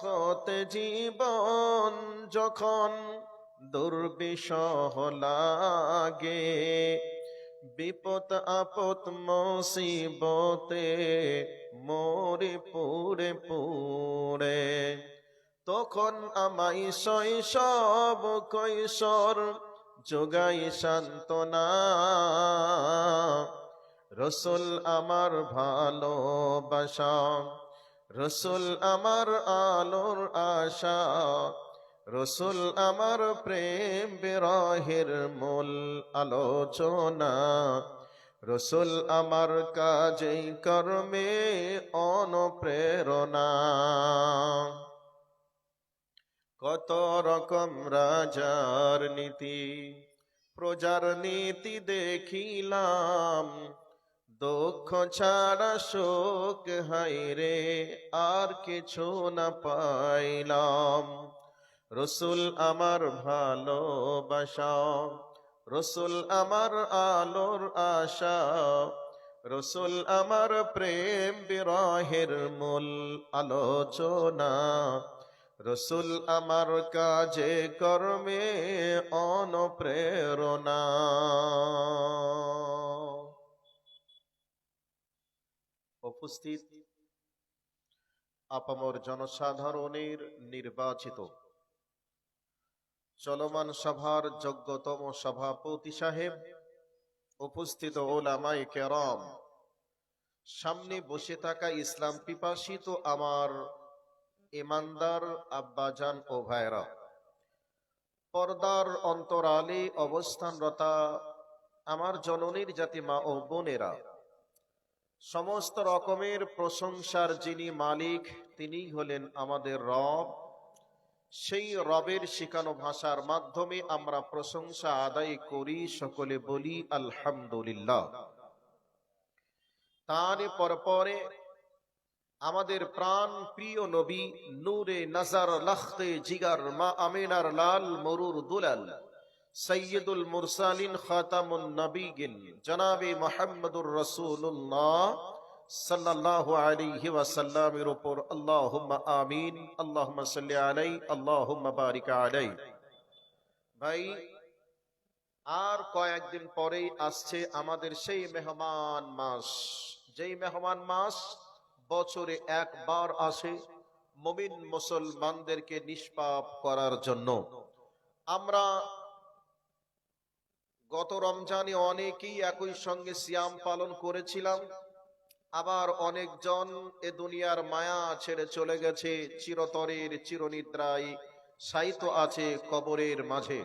হতে জীবন যখন দুর্বিষহ লাগে। বিপদ, আপদ, মুসিবতে মোরে পুরে পুরে তখন আমাই শৈশব কৈশোর, যোগাই সান্ত্বনা। রসুল আমার ভালোবাসা। রসুল আমার আলোর আশা, রসুল আমার প্রেম বিরহের মূল আলোচনা, রসুল আমার কাজে কর্মে অনুপ্রেরণা। কত রকম রাজার নীতি, প্রজার নীতি দেখিলাম দুঃখ ছাড়া শোক হাইরে আর কিছু না পাইলাম। রসুল আমার ভালোবাসা, রসুল আমার আলোর আশা, রসুল আমার প্রেম বিরহের মূল আলোচনা। রসুল আমার কাজে কর্মে অনুপ্রেরণা। উপস্থিত। আপামর জনসাধারণের নির্বাচিত। চলমান সভার যোগ্যতম সভাপতি সাহেব, উপস্থিত ওলামাই কেরম। সামনে বসে থাকা ইসলাম পিপাসিত আমার ইমানদার আব্বাজান ও ভাইরা পর্দার অন্তরালে অবস্থানরতা আমার জননীর জাতি মা ও বোনেরা সমস্ত রকমের প্রশংসার যিনি মালিক তিনি হলেন আমাদের রব। সেই রবের শিখানো ভাষার মাধ্যমে আমরা প্রশংসা আদায় করি, সকলে বলি, আলহামদুলিল্লাহ। তার পরপরে আমাদের প্রাণ প্রিয় নবী, নূরে নজর, লখতে জিগার, মা আমিনার লাল, মরুর দুলাল। সৈয়দুল মুরসালিন খাতামুন নবীগিন। জনাবে মোহাম্মদুর রসুল্লাহ সাল্লাল্লাহু আলাইহি ওয়াসাল্লামের উপর আল্লাহুম্মা আমিন, আল্লাহুম্মা সাল্লি আলাই আল্লাহুম্মা বারিক আলাই ভাই, আর কয়েকদিন পরেই আসছে আমাদের সেই মেহমান মাস। যেই মেহমান মাস বছরে একবার আসে মমিন মুসলমানদেরকে নিষ্পাপ করার জন্য। আমরা গত রমজানে অনেকেই একই সঙ্গে সিয়াম পালন করেছিলাম। আবার অনেকজন এ দুনিয়ার মায়া ছেড়ে চলে গেছে, চিরতরের চিরনিদ্রায় সাইতো আছে কবরের মাঝে।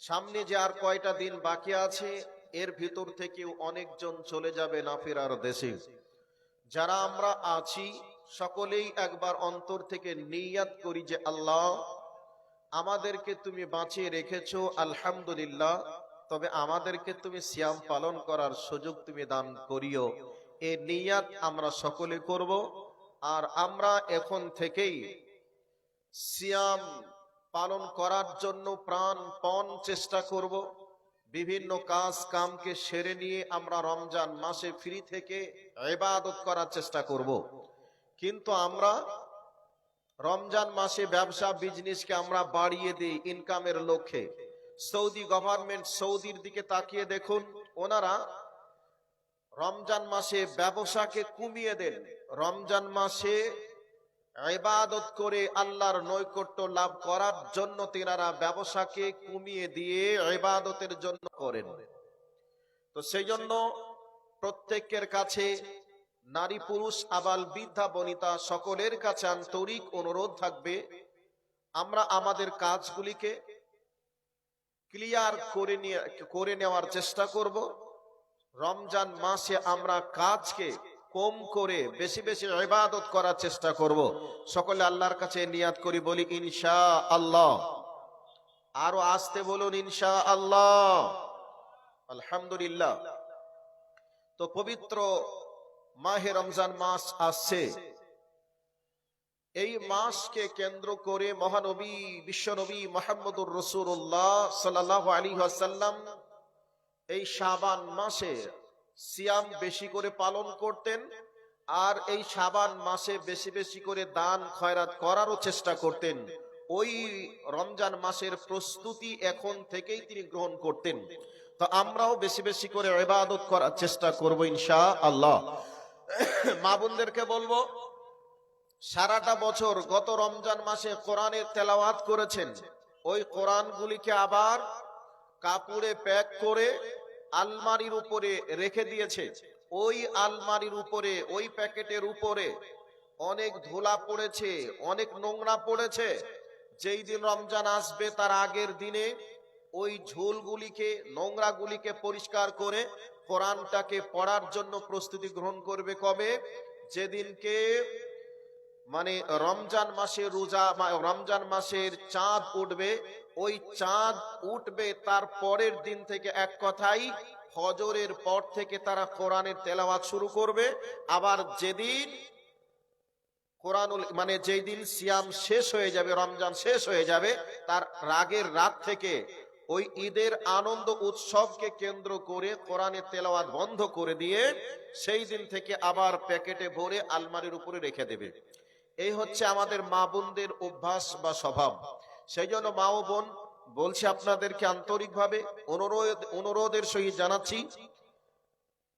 সামনে যে আর কয়টা দিন বাকি আছে, এর ভিতর থেকেও অনেকজন চলে যাবে না ফেরার দেশে। যারা আমরা আছি, সকলেই একবার অন্তর থেকে নিয়াত করি যে আল্লাহ আমাদেরকে তুমি বাঁচিয়ে রেখেছ, আলহামদুলিল্লাহ। তবে আমাদেরকে তুমি সিয়াম পালন করার সুযোগ তুমি দান করিও। এ নিয়াত আমরা সকলে করব। আর আমরা এখন থেকেই সিয়াম পালন করার জন্য প্রাণপণ চেষ্টা করব। বিভিন্ন কাজ কামকে সেরে নিয়ে আমরা রমজান মাসে ফ্রি থেকে এবাদত করার চেষ্টা করব। কিন্তু আমরা রমজান মাসে ব্যবসা বিজনেসকে আমরা বাড়িয়ে দিই ইনকামের লক্ষ্যে। সৌদি গভর্নমেন্ট সৌদির দিকে তাকিয়ে দেখুন, ওনারা রমজান মাসে ব্যবসাকে কমিয়ে দেন। রমজান মাসে ইবাদত করে আল্লাহর নৈকট্য লাভ করার জন্য তেনারা ব্যবসাকে কমিয়ে দিয়ে ইবাদতের জন্য করেন। তো সেই জন্য প্রত্যেকের কাছে নারী, পুরুষ, আবাল, বৃদ্ধা, বনিতা সকলের কাছে আন্তরিক অনুরোধ থাকবে। আমরা আমাদের কাজগুলিকে ক্লিয়ার করে নিয়ে, করে নেওয়ার চেষ্টা করব। রমজান মাসে আমরা কাজকে কম করে বেশি বেশি ইবাদত করার চেষ্টা করব। সকলে আল্লাহর কাছে নিয়াত করি, বলি ইনশা আল্লাহ আরও আসতে বলুন ইনশা আল্লাহ আলহামদুলিল্লাহ। তো পবিত্র মাহে রমজান মাস আসছে। এই মাসকে কেন্দ্র করে মহানবী, বিশ্বনবী মোহাম্মদুর রসুল্লাহ সাল্লাহ আলী আসাল্লাম এই শাবান মাসে সিয়াম বেশি করে পালন করতেন আর এই সাবান মাসে বেশি বেশি করে দান, খয়রাত করারও চেষ্টা করতেন। ওই রমজান মাসের প্রস্তুতি এখন থেকেই তিনি গ্রহণ করতেন। তো আমরাও বেশি বেশি করে ইবাদত করার চেষ্টা করব ইনশা আল্লাহ মা বোনদেরকে বলব, সারাটা বছর গত রমজান মাসে কোরআনের তেলাওয়াত করেছেন। ওই কোরআনগুলিকে আবার কাপড়ে প্যাক করে আলমারির উপরে রেখে দিয়েছে। ওই আলমারির উপরে, ওই প্যাকেটের উপরে অনেক ধুলা পড়েছে, অনেক নোংরা পড়েছে। যেই দিন রমজান আসবে, তার আগের দিনে ওই ঝোলগুলিকে, নোংরাগুলিকে পরিষ্কার করে কোরআনটাকে পড়ার জন্য প্রস্তুতি গ্রহণ করবে কবে? যেদিনকে মানে রমজান মাসে রোজা রমজান মাসের চাঁদ উঠবে। ওই চাঁদ উঠবে তার পরের দিন থেকে এক কথাই, ফজরের পর থেকে তারা কোরআনের তেলাওয়াত শুরু করবে। আবার যেদিন কোরআনুল মানে যেই দিন সিয়াম শেষ হয়ে যাবে, রমজান শেষ হয়ে যাবে, তার রাগের রাত থেকে ওই ঈদের আনন্দ উৎসবকে কেন্দ্র করে কোরআনের তেলাওয়াত বন্ধ করে দিয়ে সেই দিন থেকে আবার প্যাকেটে ভরে আলমারির উপরে রেখে দেবে। এই হচ্ছে আমাদের মা বোনদের অভ্যাস বা স্বভাব। সেই জন্য মা ও বোন, বলছি আপনাদেরকে আন্তরিকভাবে অনুরোধ অনুরোধের সহিত জানাচ্ছি,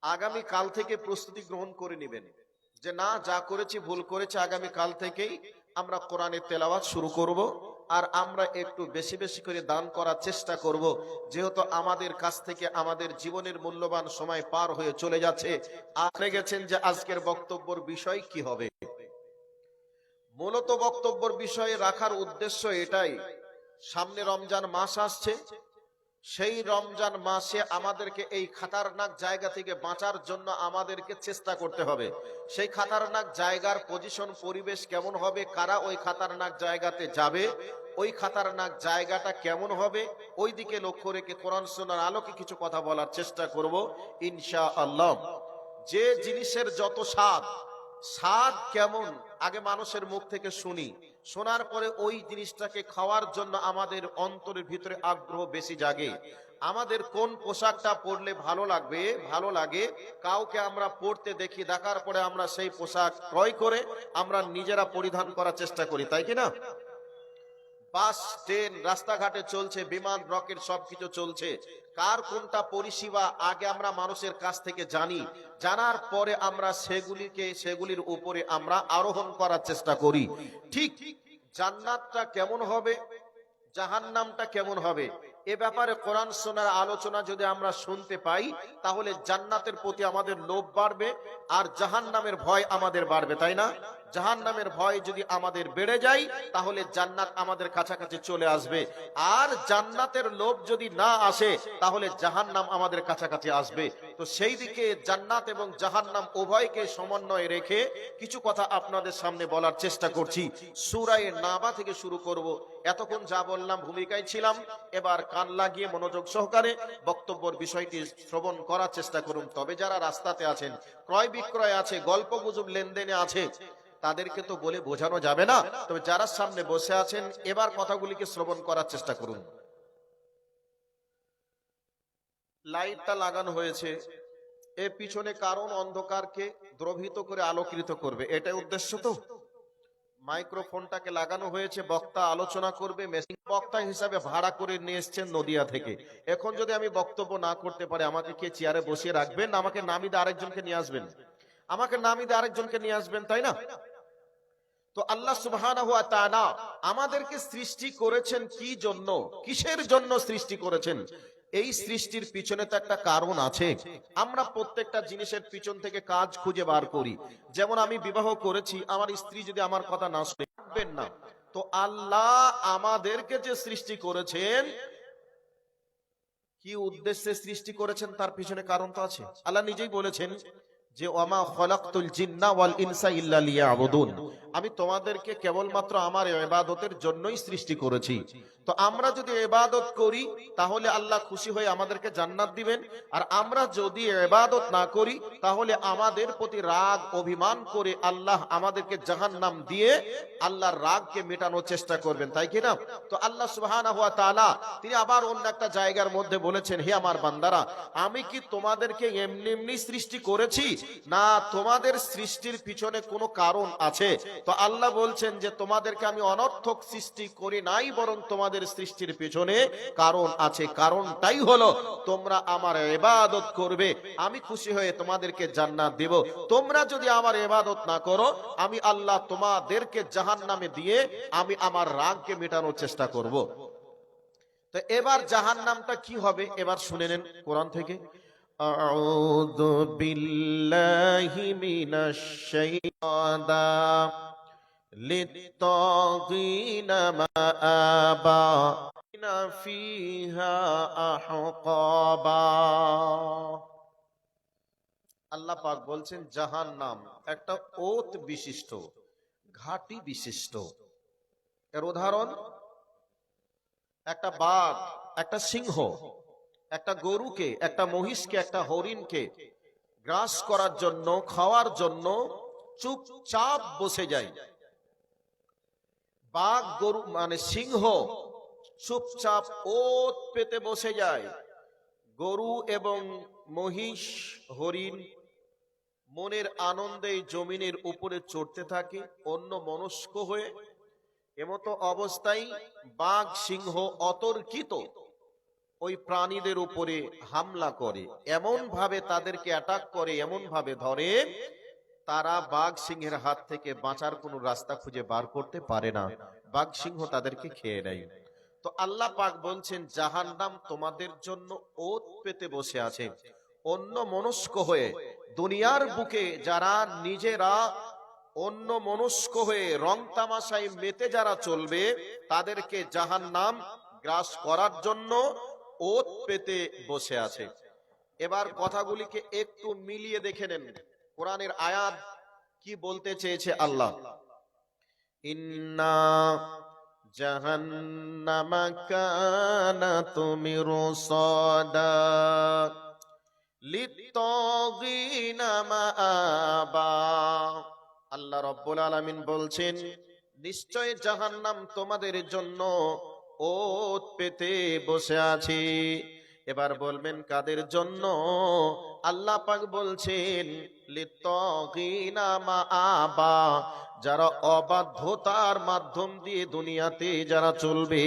আগামী কাল থেকে প্রস্তুতি গ্রহণ করে নেবেন। যে না, যা করেছি, ভুল করেছি, আগামী কাল থেকেই আমরা কোরআনের তেলাওয়াত শুরু করব। আর আমরা একটু বেশি বেশি করে দান করার চেষ্টা করব। যেহেতু আমাদের কাছ থেকে আমাদের জীবনের মূল্যবান সময় পার হয়ে চলে যাচ্ছে, আপনি গেছেন যে আজকের বক্তব্যর বিষয় কি হবে? মূলত বক্তব্যর বিষয়ে রাখার উদ্দেশ্য এটাই। সামনে রমজান মাস আসছে। সেই রমজান মাসে আমাদেরকে এই খাতারনাক জায়গা থেকে বাঁচার জন্য আমাদেরকে চেষ্টা করতে হবে। সেই খাতারনাক জায়গার পজিশন পরিবেশ কেমন হবে, কারা ওই খাতারনাক জায়গাতে যাবে ওই খাতারনাক জায়গাটা কেমন হবে? ওই দিকে লক্ষ্য রেখে কোরআন সোনার আলোকে কিছু কথা বলার চেষ্টা করব ইনশা আল্লাহ যে জিনিসের যত স্বাদ স্বাদ কেমন, আগে মানুষের মুখ থেকে শুনি। শোনার পরে ওই জিনিসটাকে খাওয়ার জন্য আমাদের অন্তরের ভিতরে আগ্রহ বেশি জাগে। আমাদের কোন পোশাকটা পরলে ভালো লাগবে? ভালো লাগে। কাউকে আমরা পরতে দেখি, দেখার পরে আমরা সেই পোশাক ক্রয় করে আমরা নিজেরা পরিধান করার চেষ্টা করি, তাই কি না? বাস, ট্রেন, রাস্তাঘাটে চলছে, বিমান, রকেট, সবকিছু চলছে। কার কোনটা পরিষেবা, আগে আমরা মানুষের কাছ থেকে জানি। জানার পরে আমরা সেগুলিকে, সেগুলির উপরে আমরা আরোহণ করার চেষ্টা করি। ঠিক জান্নাতটা কেমন হবে? জাহান্নামটা কেমন হবে? এ ব্যাপারে কোরআন শোনার আলোচনা যদি আমরা শুনতে পাই, তাহলে জান্নাতের প্রতি আমাদের লোভ বাড়বে আর জাহান্নামের ভয় আমাদের বাড়বে, তাই না? জাহান্নামের ভয় যদি আমাদের বেড়ে যায়, তাহলে জান্নাত আমাদের কাছাকাছি চলে আসবে। আর জান্নাতের লোভ যদি না আসে, তাহলে জাহান্নাম আমাদের কাছাকাছি আসবে। তো সেই দিকে জান্নাত এবং জাহান্নাম উভয়কে সমন্বয়ে রেখে কিছু কথা আপনাদের সামনে বলার চেষ্টা করছি। সুরায়ে নাবা থেকে শুরু করব। এতক্ষণ যা বললাম, ভূমিকায় ছিলাম। এবার কান লাগিয়ে মনোযোগ সহকারে বক্তব্যের বিষয়টি শ্রবণ করার চেষ্টা করুন। তবে যারা রাস্তাতে আছেন, ক্রয় বিক্রয় আছে, গল্প গুজব লেনদেনে আছে তাদেরকে তো বলে বোঝানো যাবে না। তবে যারা সামনে বসে আছেন, এবার কথাগুলিকে শ্রবণ করার চেষ্টা করুন। লাইটটা লাগানো হয়েছে। এর পিছনে কারণ অন্ধকারকে দ্রভিত করে আলোকিত করবে। এটাই উদ্দেশ্য তো। মাইক্রোফোনটাকে লাগানো হয়েছে, বক্তা আলোচনা করবে, মেশিন বক্তা হিসাবে ভাড়া করে নিয়ে এসছেন নদিয়া থেকে। এখন যদি আমি বক্তব্য না করতে পারি, আমাকে কে চেয়ারে বসিয়ে রাখবেন? আমাকে নামিদে আরেকজনকে নিয়ে আসবেন। আমাকে নামিদে আরেকজনকে নিয়ে আসবেন, তাই না? তো আল্লাহ তাআলা আমাদেরকে সৃষ্টি করেছেন কি জন্য? কিসের জন্য সৃষ্টি করেছেন? এই সৃষ্টির পিছনে তো একটা কারণ আছে। আমরা প্রত্যেকটা জিনিসের পিছন থেকে কাজ খুঁজে বার করি। যেমন আমি বিবাহ করেছি, আমার স্ত্রী যদি আমার কথা না শুনে না, তো আল্লাহ আমাদেরকে যে সৃষ্টি করেছেন, কি উদ্দেশ্যে সৃষ্টি করেছেন তার পিছনে কারণ তো আছে। আল্লাহ নিজেই বলেছেন যে ওমা খলাকতুল জিন্না ওয়াল ইনসা ইল্লা লিয়াবুদুন। আমি তোমাদেরকে কেবলমাত্র আমার ইবাদতের জন্যই সৃষ্টি করেছি। তো আমরা যদি ইবাদত করি, তাহলে আল্লাহ খুশি হয়ে আমাদেরকে জান্নাত দিবেন। আর আমরা যদি ইবাদত না করি, তাহলে আমাদের প্রতি রাগ, অভিমান করে আল্লাহ আমাদেরকে জাহান্নাম দিয়ে আল্লাহর রাগকে মেটানোর চেষ্টা করবেন, তাই কি না? তো আল্লাহ তাআলা তিনি আবার অন্য একটা জায়গার মধ্যে বলেছেন, হে আমার বান্দারা, আমি কি তোমাদেরকে এমনি এমনি সৃষ্টি করেছি? না, তোমাদের সৃষ্টির পিছনে কোনো কারণ আছে? তো আল্লাহ বলছেন যে, তোমাদেরকে আমি অনর্থক সৃষ্টি করি নাই, বরং তোমাদের সৃষ্টির পিছনে কারণ আছে কারণটাই হলো তোমরা আমার এবাদত করবে আমি খুশি হয়ে তোমাদেরকে জান্নাত দেব তোমরা যদি আমার এবাদত না করো আমি আল্লাহ তোমাদেরকে জাহান নামে দিয়ে আমি আমার রাগকে মেটানোর চেষ্টা করব তো এবার জাহান নামটা কি হবে এবার শুনে নেন কোরআন থেকে أعوذ بالله من الشيطان للطاغين مآبا إن فيها أحقابا আল্লাহ পাক বলছেন জাহান নাম একটা ওত বিশিষ্ট ঘাটি বিশিষ্ট এর উদাহরণ একটা বাঘ একটা সিংহ একটা গরুকে একটা মহিষকে একটা হরিণকে গ্রাস করার জন্য খাওয়ার জন্য চুপচাপ বসে যায় বাঘ গরু মানে সিংহ চুপচাপ ওত পেতে বসে যায়। গরু এবং মহিষ, হরিণ মনের আনন্দে জমিনের উপরে চড়তে থাকে, অন্য মনস্ক হয়ে। এমতো অবস্থায় বাঘ সিংহ অতর্কিত ওই প্রাণীদের উপরে হামলা করে। এমন ভাবে তাদেরকে অ্যাটাক করে এমন ভাবে ধরে তারা বাঘ সিংহের হাত থেকে বাঁচার কোনো রাস্তা খুঁজে বার করতে পারে না। বাঘ সিংহ তাদেরকে খেয়ে নেয়। তো আল্লাহ পাক বলছেন, জাহান্নাম তোমাদের জন্য ওত পেতে বসে আছে। অন্য মনস্ক হয়ে দুনিয়ার বুকে যারা নিজেরা অন্য মনস্ক হয়ে রং তামাশায় মেতে যারা চলবে, তাদেরকে জাহান্নাম গ্রাস করার জন্য ওত পেতে বসে আছে। এবার কথাগুলিকে একটু মিলিয়ে দেখে নেন। কোরআনের আয়াত কি বলতে চেয়েছে আল্লাহ? ইন্না জাহান্নামা আল্লাহ রব্বুল আলামিন বলছেন, নিশ্চয় জাহান্নাম তোমাদের জন্য ওত পেতে বসে আছে। এবার বলবেন, কাদের জন্য? আল্লাহ পাক বলছেন মাআবা যারা অবাধ্যতার মাধ্যম দিয়ে দুনিয়াতে যারা চলবে,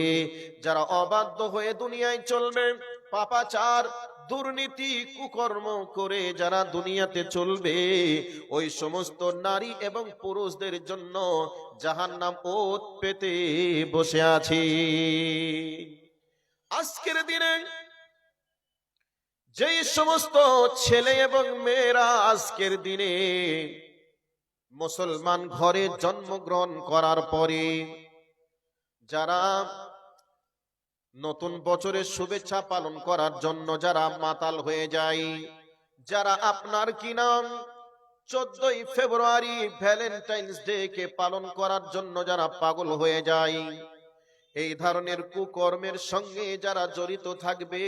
যারা অবাধ্য হয়ে দুনিয়ায় চলবে, পাপাচার, দুর্নীতি, কুকর্ম করে যারা দুনিয়াতে চলবে, ওই সমস্ত নারী এবং পুরুষদের জন্য জাহান্নাম ওত পেতে বসে আছে। আজকের দিনে যেই সমস্ত ছেলে এবং মেয়েরা আজকের দিনে মুসলমান ঘরে জন্মগ্রহণ করার পরে যারা নতুন বছরের শুভেচ্ছা পালন করার জন্য যারা মাতাল হয়ে যায়, যারা আপনার কি নাম? চোদ্দই ফেব্রুয়ারি ভ্যালেন্টাইন্স ডে কে পালন করার জন্য যারা পাগল হয়ে যায়, এই ধরনের কুকর্মের সঙ্গে যারা জড়িত থাকবে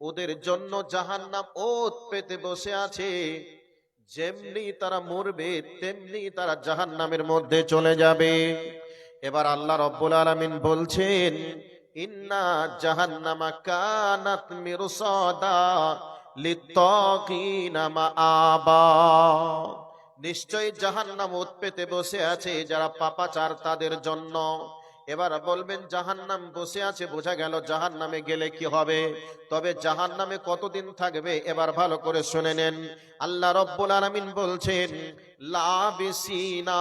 ওদের জন্য জাহান্নাম ওত পেতে বসে আছে। যেমনি তারা মরবে, তেমনি তারা জাহান্নামের মধ্যে চলে যাবে। এবার আল্লাহ রব্বুল আলামিন বলছেন, ইন্না জাহান্নামা কানাত মিরসাদা লিত্তাকিনা মাআবা। নিশ্চয় জাহান্নাম উৎপেতে বসে আছে যারা পাপাচার তাদের জন্য। এবার বলবেন, জাহান্নাম বসে আছে, বোঝা গেল জাহান্নামে গেলে কি হবে। তবে জাহান্নামে কতদিন থাকবে, এবার ভালো করে শুনে নেন। আল্লাহ রব্বুল আলামিন বলছেন, লাবিসিনা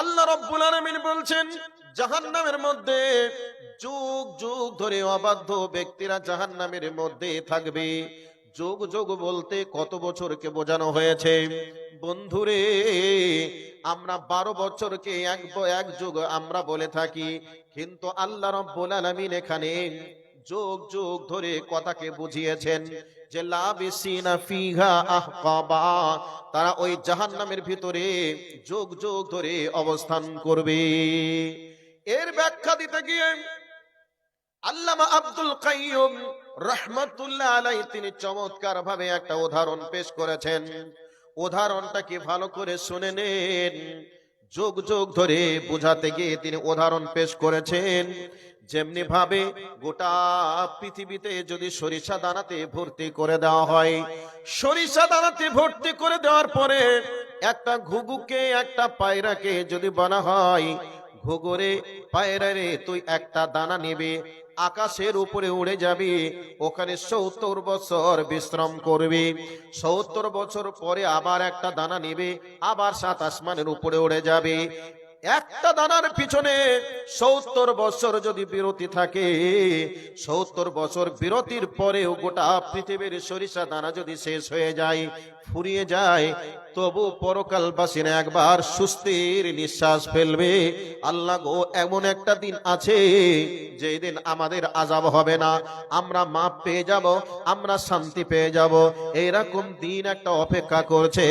আল্লাহ রব্বুল আলামিন বলছেন, জাহান্নামের মধ্যে যুগ যুগ ধরে অবাধ্য ব্যক্তিরা জাহান্নামের মধ্যে থাকবে। যুগ যুগ বলতে কত বছরকে বোঝানো হয়েছে। বন্ধুরে, আমরা বারো বছরকে এক এক যুগ আমরা বলে থাকি, কিন্তু আল্লাহ রব্বুল আলামিন এখানে যোগ যোগ ধরে কথাকে বুঝিয়েছেন যে, লাবিসিনা ফিহা আহকাবা, তারা ওই জাহান্নামের ভিতরে যোগ যোগ ধরে অবস্থান করবে। এর ব্যাখ্যা দিতে গিয়ে আল্লামা আব্দুল কাইয়ুম রহমতুল্লাহ আলাই তিনি চমৎকার ভাবে একটা উদাহরণ পেশ করেছেন। উদাহরণটা কি ভালো করে শুনে নেন। যুগ যুগ ধরে বুঝাতে গিয়ে তিনি উদাহরণ পেশ করেছেন। যেমনি ভাবে গোটা পৃথিবীতে যদি সরিষা দানাতে ভর্তি করে দেওয়া হয়, সরিষা দানাতে ভর্তি করে দেওয়ার পরে একটা ঘুঘুকে, একটা পায়রাকে যদি বলা হয়, ঘুঘুরে পায়রা রে তুই একটা দানা নেবে আকাশের উপরে উড়ে যাবি, ওখানে সত্তর বছর বিশ্রাম করবি। সত্তর বছর পরে আবার একটা দানা নিবে, আবার সাত আসমানের উপরে উড়ে যাবে। একটা দানার পিছনে সত্তর বছর যদি বিরতি থাকে, সত্তর বছর বিরতির পরেও গোটা পৃথিবীর সরিষা দানা যদি শেষ হয়ে যায়, ফুরিয়ে যায়, তবু পরকালবাসীরা একবার সুস্থির নিঃশ্বাস ফেলবে। আল্লাহ গো, এমন একটা দিন আছে যেই দিন আমাদের আজাব হবে না। আমরা মাপ পেয়ে যাব, আমরা শান্তি পেয়ে যাব। এরকম দিন একটা অপেক্ষা করছে,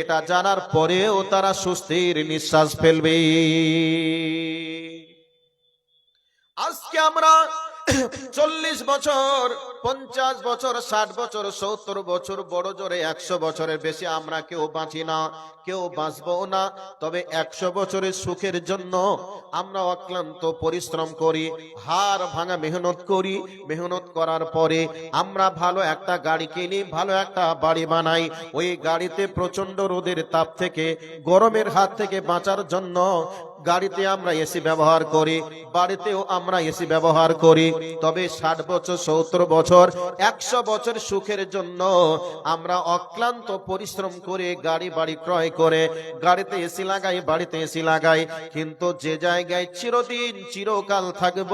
এটা জানার পরেও তারা সুস্থির নিঃশ্বাস ফেলবে। আজকে আমরা চল্লিশ বছর পঞ্চাশ বছর, ষাট বছর, সত্তর বছর, বড় জোরে একশো বছরের বেশি আমরা কেউ বাঁচি না, কেউ বাঁচবো না। তবে একশো বছরের সুখের জন্য আমরা অক্লান্ত পরিশ্রম করি, হার ভাঙা মেহনত করি। মেহনত করার পরে আমরা ভালো একটা গাড়ি কিনি, ভালো একটা বাড়ি বানাই। ওই গাড়িতে প্রচণ্ড রোদের তাপ থেকে, গরমের হাত থেকে বাঁচার জন্য গাড়িতে আমরা এসি ব্যবহার করি, বাড়িতেও আমরা এসি ব্যবহার করি। তবে ষাট বছর, সত্তর বছর একশো বছর সুখের জন্য আমরা অক্লান্ত পরিশ্রম করে গাড়ি বাড়ি ক্রয় করে গাড়িতে এসি লাগাই, বাড়িতে এসি লাগাই। কিন্তু যে জায়গায় চিরদিন, চিরকাল থাকব,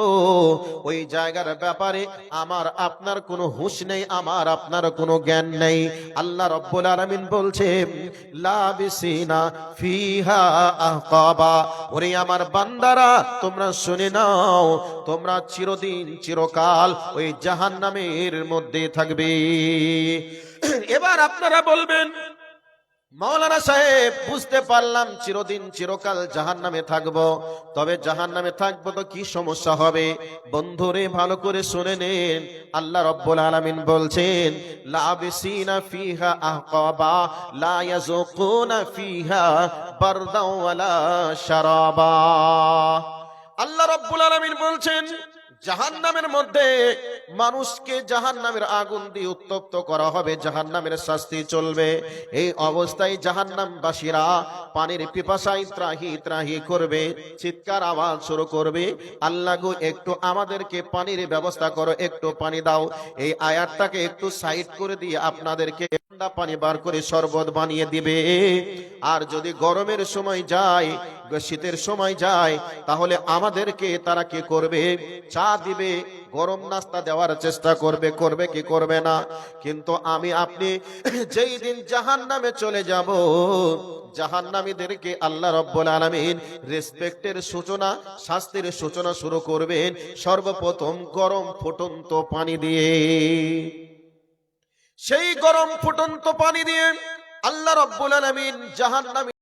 ওই জায়গার ব্যাপারে আমার আপনার কোনো হুঁশ নেই, আমার আপনার কোনো জ্ঞান নেই। আল্লাহ রব্বুল আলামিন বলছে লাবিসিনা ফিহা আহকাবা। ওরে আমার বান্দারা, তোমরা শুনে নাও, তোমরা চিরদিন, চিরকাল ওই জাহান্নামের মধ্যে থাকবে। এবার আপনারা বলবেন, মাওলানা সাহেব, বুঝতে পারলাম চিরদিন চিরকাল জাহান নামে থাকব। তবে জাহান নামে থাকব তো কি সমস্যা হবে? বন্ধুরে, ভালো করে শুনে নেন। আল্লাহ রব্বুল আলামিন বলছেন লাবিসিনা ফিহা ফিহা আল্লাহ রব্বুল আলামিন বলছেন জাহান্নামের মধ্যে মানুষকে জাহান্নামের আগুন দিয়ে উত্তপ্ত করা হবে, জাহান্নামের শাস্তি চলবে। এই অবস্থায় জাহান্নামবাসীরা পানির পিপাসায় ত্রাহি ত্রাহি করবে, চিৎকার আওয়াজ শুরু করবে। আল্লাহ গো, একটু আমাদেরকে পানির ব্যবস্থা করো, একটু পানি দাও। এই আয়াতটাকে একটু সাইড করে দিয়ে আপনাদেরকে ঠান্ডা পানি বার করে শরবত বানিয়ে দিবে। আর যদি গরমের সময় যায় শীতের সময় যায়, তাহলে আমাদেরকে তারা কি করবে? চা দিবে, গরম নাস্তা দেওয়ার চেষ্টা করবে করবে কি করবে না? কিন্তু আমি, আপনি যেই দিন জাহান নামে চলে যাব, জাহান্নামীদেরকে আল্লাহ রব্বুল আলামিন রেসপেক্টের সূচনা, শাস্তির সূচনা শুরু করবেন। সর্বপ্রথম গরম ফুটন্ত পানি দিয়ে। সেই গরম ফুটন্ত পানি দিয়ে আল্লাহ রব্বুল আলামিন জাহান্নামী